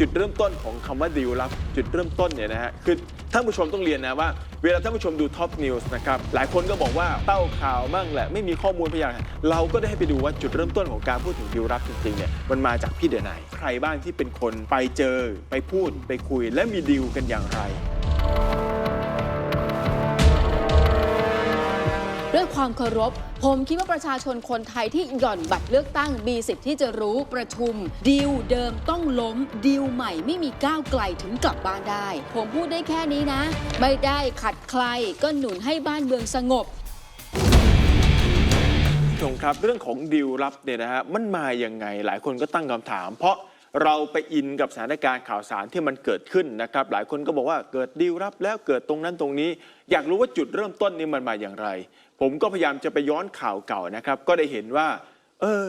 จุดเริ่มต้นของคำว่าดีลลับจุดเริ่มต้นเนี่ยนะฮะคือท่านผู้ชมต้องเรียนนะว่า เวลาท่านผู้ชมดูท็อปนิวส์นะครับหลายคนก็บอกว่าเต้าข่าวมั่งแหละ ไม่มีข้อมูลพยานเราก็ได้ให้ไปดูว่าจุดเริ่มต้นของการพูดถึงดีลลับจริงๆเนี่ยมันมาจากพี่เดนไหนใครบ้างที่เป็นคนไปเจอไปพูดไปคุย และมีดีลกันอย่างไร ด้วยความเคารพ ผมคิดว่าประชาชนคนไทยที่หย่อนบัตรเลือกตั้งมีสิทธิ์ที่จะรู้ประชุม ดีลเดิมต้องล้ม ดีลใหม่ไม่มีก้าวไกลถึงกลับบ้านได้ ผมพูดได้แค่นี้นะ ไม่ได้ขัดใครก็หนุนให้บ้านเมืองสงบผู้ชมครับเรื่องของดีลลับเนี่ยนะฮะมันมาอย่างไงหลายคนก็ตั้งคำถาม เพราะ เราไปอินกับสถานการณ์ข่าวสารที่มันเกิดขึ้นนะครับ หลายคนก็บอกว่าเกิดดีลลับแล้วเกิดตรงนั้นตรงนี้ อยากรู้ว่าจุดเริ่มต้นนี้มันมาอย่างไร ผมก็พยายามจะไปย้อนข่าวเก่านะครับ ก็ได้เห็นว่า เออ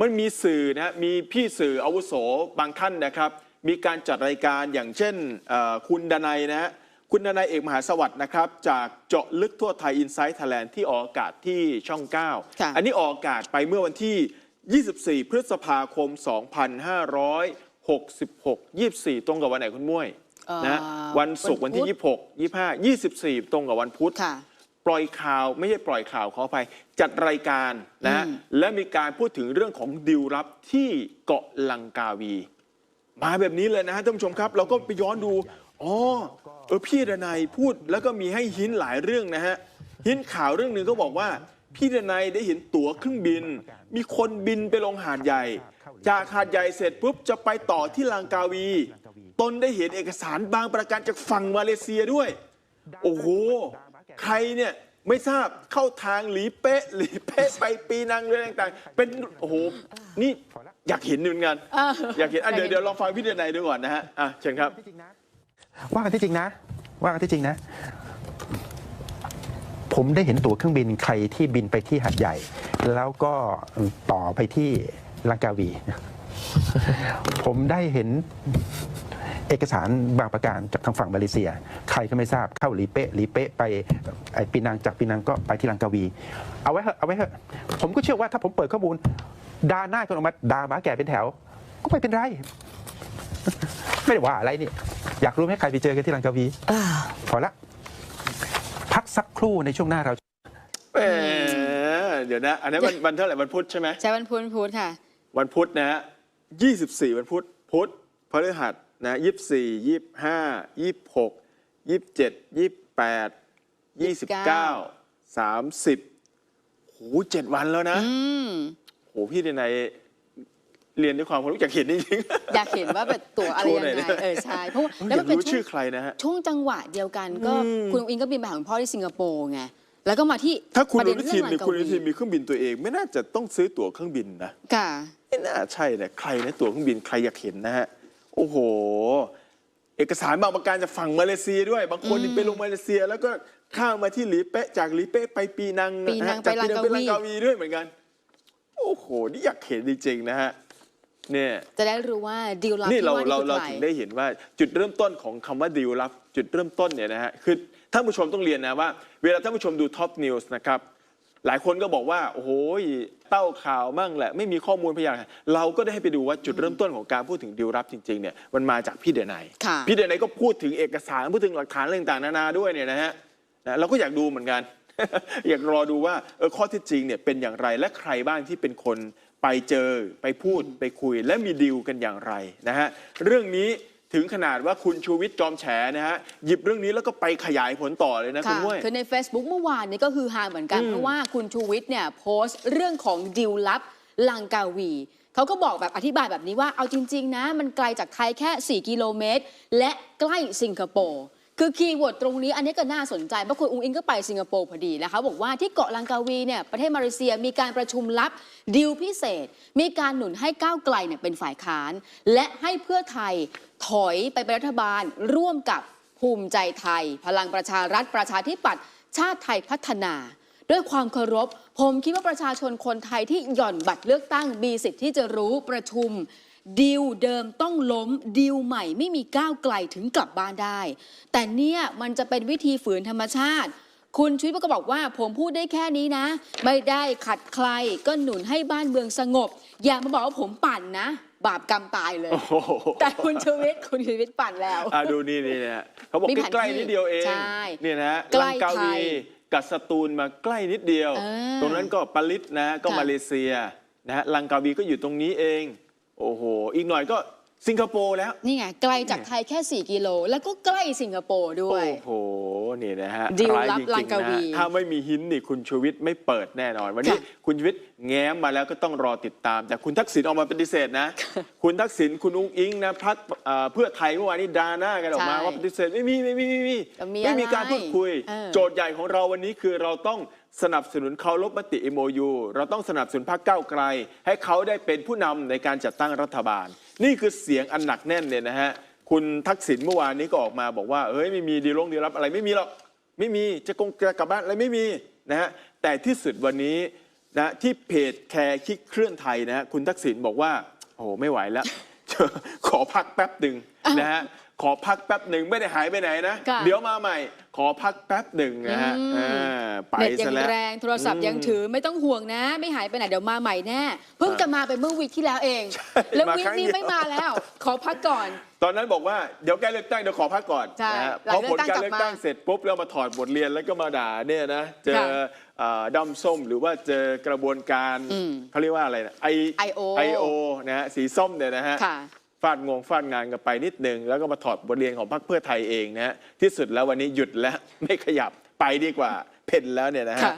มันมีสื่อนะมีพี่สื่ออาวุโสบางท่านนะครับ มีการจัดรายการอย่างเช่นเอ่อคุณดนัยนะฮะคุณดนายเอกมหาสวัสดิ์นะครับ จากเจาะลึกทั่วไทยอินไซต์ไทยแลนด์ที่ออกอากาศที่ช่องค่ะ9อันนี้ออกอากาศไปเมื่อวันที่ 24 พฤษภาคม 2566 24 ตรงกับวันไหนคุณมุ้ยเอ่อนะวันศุกร์วัวันนพุที่ธ26 25 24 ตรงกับวันพุธ ค่ะ ปล่อยข่าวไม่ใช่ปล่อยข่าวขออภัยจัดรายการนะฮะอืม และมีการพูดถึงเรื่องของดิวลับที่เกาะลังกาวี มาแบบนี้เลยนะฮะท่านผู้ชมครับ เราก็ไปย้อนดูอ๋อเออพี่ดนัยพูดแล้วก็มีให้หินหลายเรื่องนะฮะหินข่าวเรื่องหนึ่งก็บอกว่า พี่ดนัยได้เห็นตั๋วเครื่องบิน มีคนบินไปลงหาดใหญ่ จากหาดใหญ่เสร็จปุ๊บจะไปต่อที่ลังกาวี ตนได้เห็นเอกสารบางประการจากฝั่งมาเลเซียด้วย โอ้โห ใครเนี่ยไม่ทราบเข้าทางหลีเป๊ะหลีเป๊ะไปปีนังเรื่องต่างๆ เป็นโอ้โหนี่อยากเห็นเหมือนกัน อยากเห็นอะเดี๋ยวเดี๋ยวลองฟังพี่เดนายดูก่อนนะฮะอะเชิญครับ ว่ากันที่จริงนะ ว่ากันที่จริงนะ ผมได้เห็นตั๋วเครื่องบินใครที่บินไปที่หัดใหญ่ แล้วก็ต่อไปที่ลังกาวี ผมได้เห็นเอกสารบางประการจากทางฝั่งมาเลเซีย ใครก็ไม่ทราบเข้าหลีเป๊ะหลีเป๊ะไปไอ้ปีนังจากปีนังก็ไปที่ลังกาวี เอาไว้เถอะเอาไว้เถอะผมก็เชื่อว่าถ้าผมเปิดข้อมูลดาหน้าคนออกมาดาหมาแก่เป็นแถว ก็ไม่เป็นไร ไม่ได้ว่าอะไรนี่ อยากรู้ไหมใครไปเจอกันที่ลังกาวีพอละพัก สักครู่ในช่วงหน้าเราแหมเดี๋ยวนะ อันนี้นวันวันเท่าไหร่วันพุธใช่ไหมใช้วันพุธพุธค่ะ วันพุธนะฮะ24วันพุธพุธพฤหัสนะ24 25 26 27 28 29 30โหเจ็ดวันแล้วนะอืมโหพี่เดนาย เรียนด้วยความเคารพอยากเห็นจริงๆอยากเห็นว่าแบบตั๋วอะไรโชว์ยังหน่อยไงได้ไหมเออใช่เพราะว่าอแล้วยามักนเป็นรู้ช่ชื่วองใครนะฮะ ช่วงจังหวะเดียวกันก็อืม คุณอุ้งอิงก็บินไปหาคุณพ่อที่สิงคโปร์ไงแล้วก็มาที่ถ้าคุณประอเด็นนุเรื่ทิอนงเนี่ยลังคุณอนุทินกาวีมีเครื่องบินตัวเอง ไม่น่าจะต้องซื้อตั๋วเครื่องบินนะค่ะ ไม่น่าใช่นะใครนะตั๋วเครื่องบินใครอยากเห็นนะฮะโอ้โห เอกสารบางประการจากฝั่งมาเลเซียด้วย บางคนนี่ไปลงมาเลเซีย แล้วก็ข้ามมาที่หลีเป๊ะจากหลีเป๊ะไปปีนังปีนังะฮะจากไปลังกาวีไปลังกาวีด้วยเหมือนกัน โอ้โหนี่อยากเห็นจริงๆนะฮะ เนี่ยจะได้รู้ว่าดีลลับนี่ที่เราว่าเรานี่คือเราใครถึงได้เห็นว่าจุดเริ่มต้นของคำว่าดีลลับจุดเริ่มต้นเนี่ยนะฮะคือท่านผู้ชมต้องเรียนนะว่า เวลาท่านผู้ชมดูท็อปนิวส์นะครับหลายคนก็บอกว่า โอ้โหเต้าข่าวมั่งแหละ ไม่มีข้อมูลพยานหลักฐานเราก็ได้ให้ไปดูว่าจุดเริ่มต้นของการพูดถึงดีลลับจริงๆเนี่ยมันมาจากพี่เดนัยค่ะ พี่เดนัยก็พูดถึงเอกสารพูดถึงหลักฐานอะไรต่างๆนานาด้วยเนี่ยนะฮะนะเราก็อยากดูเหมือนกัน อยากรอดูว่าเออข้อเท็จจริงเนี่ยเป็นอย่างไรและใครบ้างที่เป็นคน ไปเจอไปพูดไปคุยและมีดีลกันอย่างไรนะฮะเรื่องนี้ถึงขนาดว่าคุณชูวิทย์จอมแฉนะฮะหยิบเรื่องนี้แล้วก็ไปขยายผลต่อเลยนะคุค่ะณม้วยคือใน Facebook เมื่อวานนี้ก็คือฮาเหมือนกันอืมเพราะว่าคุณชูวิทย์เนี่ยโพสต์เรื่องของดิวลับลังกาวีเขาก็บอกแบบอธิบายแบบนี้ว่าเอาจริง ๆ นะ มันไกลจากไทยแค่ 4 กิโลเมตร และใกล้สิงคโปร์ คือคีย์เวิร์ดตรงนี้อันนี้ก็น่าสนใจเพราะคุณอุ้งอิงก็ไปสิงคโปร์พอดีแล้วเขาบอกว่าที่เกาะลังกาวีเนี่ยประเทศมาเลเซียมีการประชุมลับดิวพิเศษ มีการหนุนให้ก้าวไกลเนี่ยเป็นฝ่ายค้าน และให้เพื่อไทยถอยไปเป็นรัฐบาล ร่วมกับภูมิใจไทย พลังประชารัฐประชาธิปัตย์ชาติไทยพัฒนา ด้วยความเคารพ ผมคิดว่าประชาชนคนไทยที่หย่อนบัตรเลือกตั้งมีสิทธิ์ที่จะรู้ประชุม ดีลเดิมต้องล้มดีลใหม่ไม่มีก้าวไกลถึงกลับบ้านได้ แต่เนี่ยมันจะเป็นวิธีฝืนธรรมชาติ คุณชุวิตก็บอกว่า ผมพูดได้แค่นี้นะ ไม่ได้ขัดใครก็หนุนให้บ้านเมืองสงบ อย่ามาบอกว่าผมปั่นนะ บาปกรรมตายเลยโอ้โหแต่คุณชูวิทย์คุณชูวิทย์ปั่นแล้วอะดูนี่นี่นะฮะเขาบอกมีแผนใกล้ที่ๆนิดเดียวเองใช่เนี่ยนะฮะใกล้ลังกาไทวียกับสตูลมาใกล้นิดเดียวเออตรงนั้นก็ปาลิสนะ ก็ค่ะมาเลเซียนะฮะลังกาวีก็อยู่ตรงนี้เอง โอ้โห อีกหน่อยก็สิงคโปร์แล้ว นี่ไง ไกลจากไทยแค่ 4 กิโล แล้วก็ใกล้สิงคโปร์ด้วโอ้ยโห นี่นะฮะดีลร้ายลับจริลังงกาๆวีนะถ้าไม่มีหินนี่คุณชูวิทย์ไม่เปิดแน่นอน วันนี้ค่ะคุณชูวิทย์แง้มมาแล้วก็ต้องรอติดตาม แต่คุณทักษิณออกมาปฏิเสธนะ คุณทักษิณคุณอุ้งอิงนะพักเอ่อเพื่อไทยเมื่อวานนี้ดาหน้ากันออกมาใช่ว่าปฏิเสธไม่มีไม่มีไม่มีจะมีไม่มีอะไรการพูดคุยเออโจทย์ใหญ่ของเราวันนี้คือเราต้อง สนับสนุนเคารพมติ MOU เราต้องสนับสนุนพรรคก้าวไกล ให้เขาได้เป็นผู้นำในการจัดตั้งรัฐบาล นี่คือเสียงอันหนักแน่นเนี่ยนะฮะ คุณทักษิณเมื่อวานนี้ก็ออกมาบอกว่าเฮ้ยไม่มีดีลงดีลรับอะไรไม่มีหรอก ไม่มีจะกงจะกลับบ้านอะไรไม่มีนะฮะ แต่ที่สุดวันนี้นะที่เพจแคร์คิดเคลื่อนไทยนะฮะคุณทักษิณบอกว่า โอ้โหไม่ไหวแล้ว ขอพักแป๊บหนึ่งนะฮะ ขอพักแป๊บหนึ่งไม่ได้หายไปไหนนะ ค่ะ เดี๋ยวมาใหม่ ขอพักแป๊บหนึ่งนะฮะอืมอ่าไปเน็ตยัซะงแล้ว แรงโทรศัพท์ยังถือไม่ต้องห่วงนะ ไม่หายไปไหนเดี๋ยวมาใหม่แน่เพิ่งจะมาไปเมื่อวีคที่แล้วเอง แล้วมาวีคครั้งนี้เดียว ไม่มาแล้ว ขอพักก่อน ตอนนั้นบอกว่าเดี๋ยวใกล้เลือกตั้งเดี๋ยวขอพักก่อนใช่นะฮะหลัพงอเลืผอกลตั้งการกลับเลือกมาตั้งเสร็จปุ๊บแล้วมาถอดบทเรียนแล้วก็มาด่าเนี่ยนะเจอค่ะเอ่อดำส้มหรือว่าเจอกระบวนการอืมเขาเรียกว่าอะไรนะไอ IO ไอโอนะฮะสีส้มเนี่ยนะฮะ ค่ะ ฟาดงงฟาดงานกันไปนิดนึง แล้วก็มาถอดบทเรียนของพรรคเพื่อไทยเองนะฮะที่สุดแล้ววันนี้หยุดแล้วไม่ขยับไปดีกว่าเพ่นแล้วเนี่ยนะฮะค่ะ